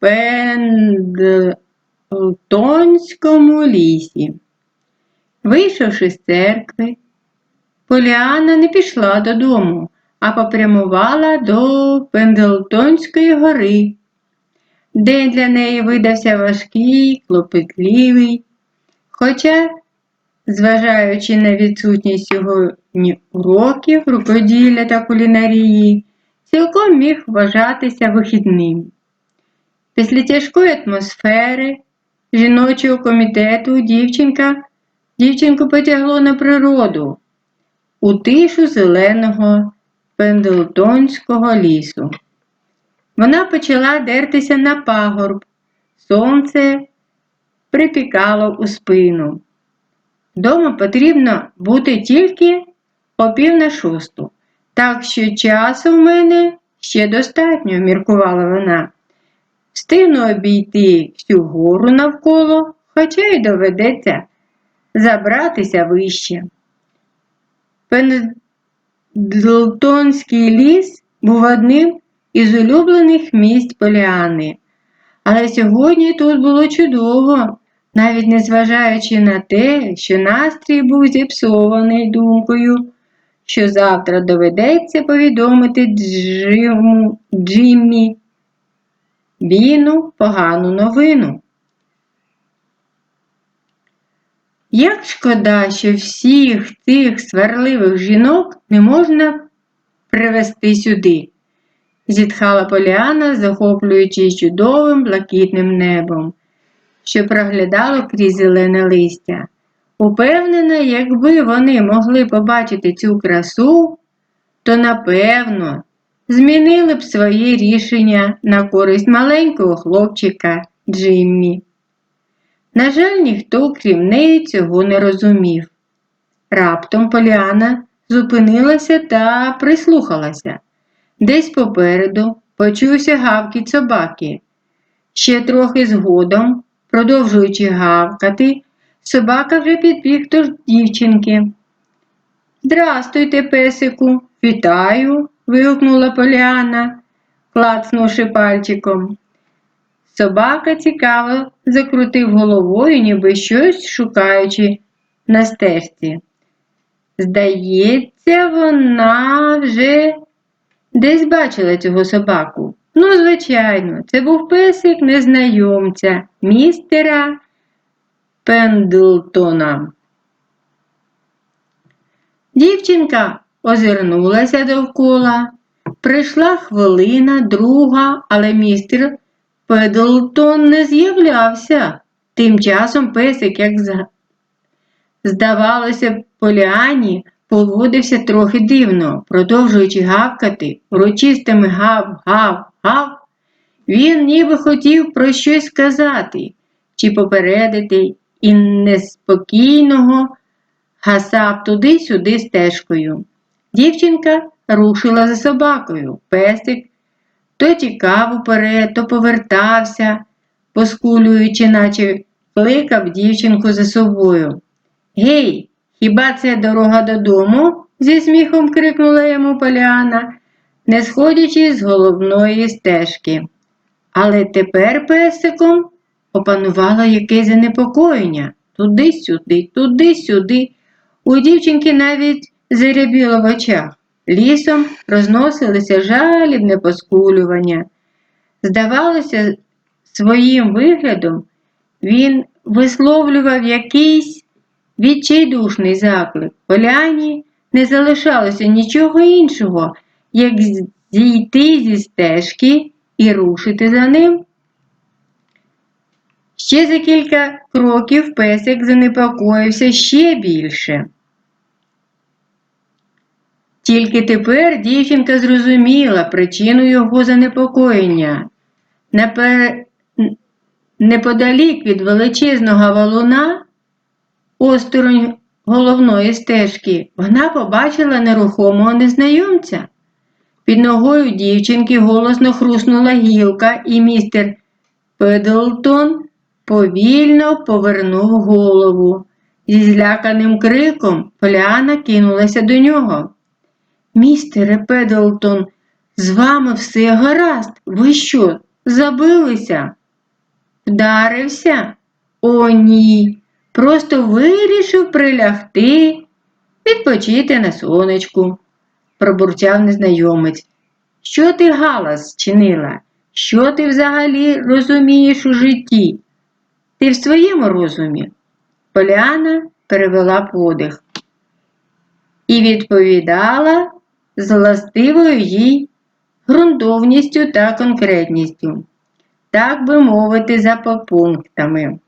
Пендлтонському лісі. Вийшовши з церкви, Поліана не пішла додому, а попрямувала до Пендлтонської гори. День для неї видався важкий, клопотливий, хоча, зважаючи на відсутність сьогодні уроків, рукоділля та кулінарії, цілком міг вважатися вихідним. Після тяжкої атмосфери жіночого комітету дівчинка, дівчинку потягло на природу у тишу зеленого Пендлтонського лісу. Вона почала дертися на пагорб, сонце припікало у спину. Дома потрібно бути тільки о пів на шосту, так що часу в мене ще достатньо, міркувала вона. Встигну обійти всю гору навколо, хоча й доведеться забратися вище. Пендлтонський ліс був одним із улюблених місць Поліани. Але сьогодні тут було чудово, навіть незважаючи на те, що настрій був зіпсований думкою, що завтра доведеться повідомити Джиму, Джиммі Біну погану новину. Як шкода, що всіх цих сварливих жінок не можна привести сюди, зітхала Поліана, захоплюючись чудовим блакитним небом, що проглядало крізь зелене листя. Упевнена, якби вони могли побачити цю красу, то напевно змінили б свої рішення на користь маленького хлопчика Джиммі. На жаль, ніхто, крім неї, цього не розумів. Раптом Поліана зупинилася та прислухалася. Десь попереду почувся гавкіт собаки. Ще трохи згодом, продовжуючи гавкати, собака вже підбіг до дівчинки. Здрастуйте, песику, вітаю, вигукнула Поліана, клацнувши пальчиком. Собака цікаво закрутив головою, ніби щось шукаючи на стежці. Здається, вона вже десь бачила цього собаку. Ну, звичайно, це був песик незнайомця, містера Пендлтона. Дівчинка озирнулася довкола. Прийшла хвилина, друга, але містер Педлтон не з'являвся. Тим часом песик, як здавалося, Поліані поводився трохи дивно, продовжуючи гавкати, урочистими гав-гав-гав. Він ніби хотів про щось сказати чи попередити і неспокійного гасав туди-сюди стежкою. Дівчинка рушила за собакою. Песик то тікав уперед, то повертався, поскулюючи, наче кликав дівчинку за собою. Гей, хіба це дорога додому? зі сміхом крикнула йому Поляна, не сходячи з головної стежки. Але тепер песиком опанувало якесь занепокоєння туди-сюди, туди-сюди. У дівчинки навіть зарябіло в очах. Лісом розносилися жалібне поскулювання. Здавалося, своїм виглядом він висловлював якийсь відчайдушний заклик. Поляні не залишалося нічого іншого, як зійти зі стежки і рушити за ним. Ще за кілька кроків песик занепокоївся ще більше. Тільки тепер дівчинка зрозуміла причину його занепокоєння. Напер... Неподалік від величезного валуна, осторонь головної стежки, вона побачила нерухомого незнайомця. Під ногою дівчинки голосно хруснула гілка, і містер Педлтон повільно повернув голову. Зі зляканим криком Поляна кинулася до нього. Містере Педлтон, з вами все гаразд. Ви що, Забилися? Вдарився? О, ні. Просто вирішив прилягти, відпочити на сонечку, пробурчав незнайомець. Що ти галас чинила? Що ти взагалі розумієш у житті? Ти в своєму розумі? Поляна перевела подих і відповідала з властивою їй ґрунтовністю та конкретністю, так би мовити, за попунктами.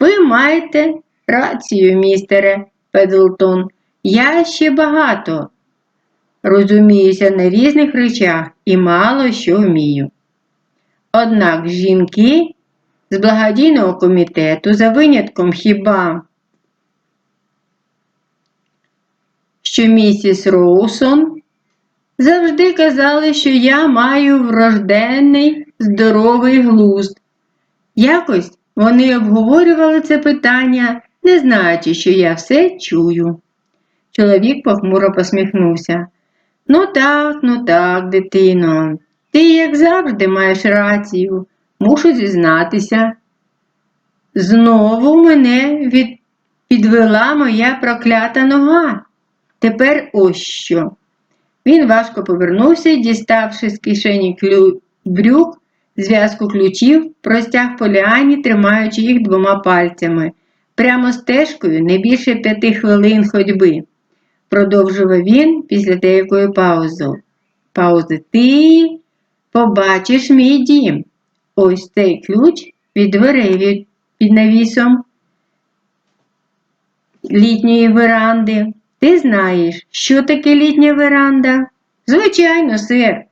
Ви маєте рацію, містере Педлтон. Я ще багато розуміюся на різних речах і мало що вмію. Однак жінки з благодійного комітету за винятком хіба, що місіс Роусон завжди казали, що я маю врожденний здоровий глузд. Якось вони обговорювали це питання, не знаючи, що я все чую. Чоловік похмуро посміхнувся. Ну так, ну так, дитино, ти, як завжди, маєш рацію, мушу зізнатися. Знову мене від... підвела моя проклята нога. Тепер ось що. Він важко повернувся діставши з кишені клю... брюк, зв'язку ключів, простяг Поліані, тримаючи їх двома пальцями, прямо стежкою не більше п'яти хвилин ходьби. Продовжував він після деякої паузи. Паузи ти побачиш мій дім. Ось цей ключ від дверей від, під навісом літньої веранди. Ти знаєш, що таке літня веранда? Звичайно, сир.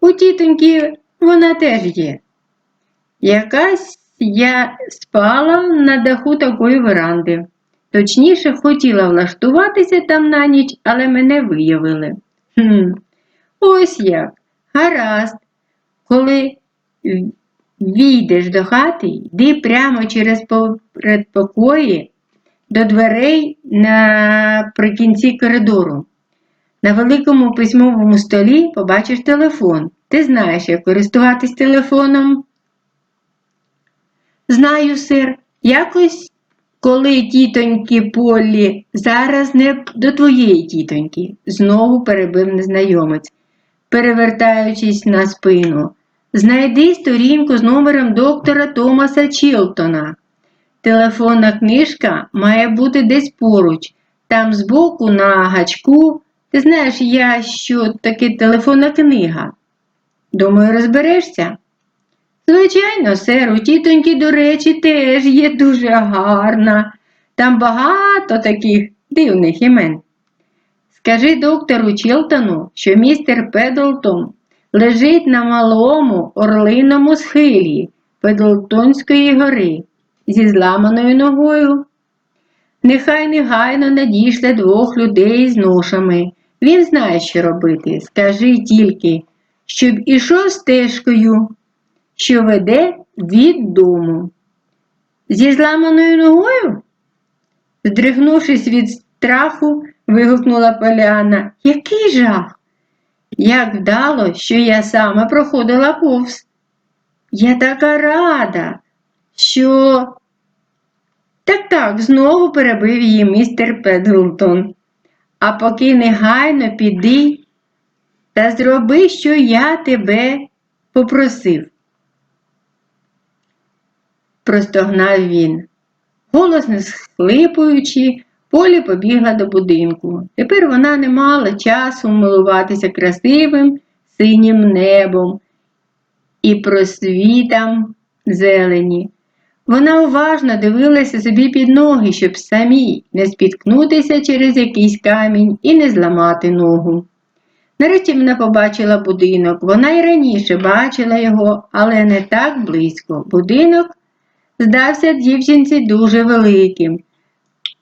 У тітоньки вона теж є. Якась я спала на даху такої веранди. Точніше, хотіла влаштуватися там на ніч, але мене виявили. Хм, Ось як. Гаразд. Коли війдеш до хати, йди прямо через передпокої до дверей наприкінці коридору. На великому письмовому столі побачиш телефон. Ти знаєш, як користуватись телефоном? Знаю, сир, якось коли тітоньки Поллі, зараз не до твоєї тітоньки, знову перебив незнайомець, перевертаючись на спину. Знайди сторінку з номером доктора Томаса Чілтона. Телефонна книжка має бути десь поруч, там збоку на гачку. Ти знаєш, я що таке телефонна книга. Думаю, розберешся? Звичайно, сер, у тітоньки, до речі, теж є дуже гарна. Там багато таких дивних імен. Скажи доктору Чілтону, що містер Педлтон лежить на малому орлиному схилі Педлтонської гори зі зламаною ногою. Нехай негайно надійшле двох людей з ношами. Він знає, що робити. Скажи тільки, щоб ішов стежкою що веде від дому. Зі зламаною ногою? Здригнувшись від страху, вигукнула Поляна. Який жах? Як вдало, що я саме проходила повз. Я така рада, що. Так так, знову перебив її містер Педлтон. А поки негайно піди та зроби, що я тебе попросив простогнав він. Голосно схлипуючи, Полі побігла до будинку. Тепер вона не мала часу милуватися красивим синім небом і просвітам зелені. Вона уважно дивилася собі під ноги, щоб самій не спіткнутися через якийсь камінь і не зламати ногу. Нарешті вона побачила будинок. Вона й раніше бачила його, але не так близько. Будинок здався дівчинці дуже великим.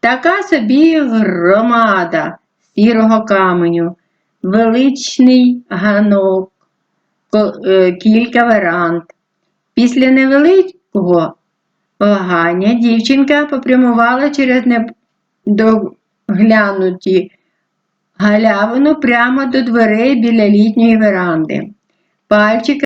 Така собі громада сірого каменю, величний ганок, е, кілька веранд. Після невеликого вагання дівчинка попрямувала через недоглянуті галявину прямо до дверей біля літньої веранди. Пальчик